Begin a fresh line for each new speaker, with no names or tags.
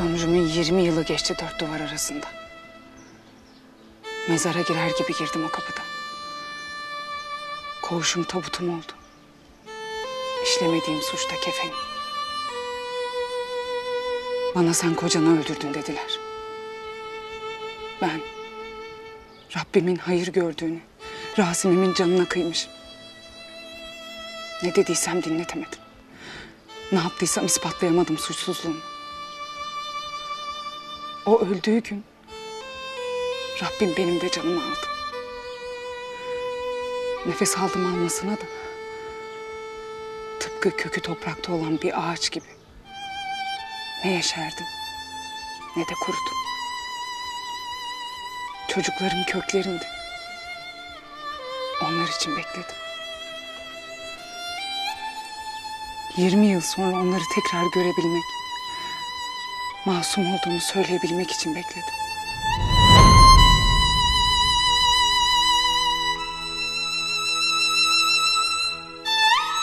Ömrümün 20 yılı geçti dört duvar arasında. Mezara girer gibi girdim o kapıdan. Koğuşum tabutum oldu. İşlemediğim suçta kefenim. Bana sen kocanı öldürdün dediler. Ben Rabbimin hayır gördüğünü, Rasim'imin canına kıymışım. Ne dediysem dinletemedim. Ne yaptıysam ispatlayamadım suçsuzluğumu. O öldüğü gün Rabbim benim de canımı aldı. Nefes aldım almasına da tıpkı kökü toprakta olan bir ağaç gibi. Ne yeşerdim ne de kurudum. Çocuklarım köklerinde. Onlar için bekledim. 20 yıl sonra onları tekrar görebilmek, masum olduğumu söyleyebilmek için bekledim.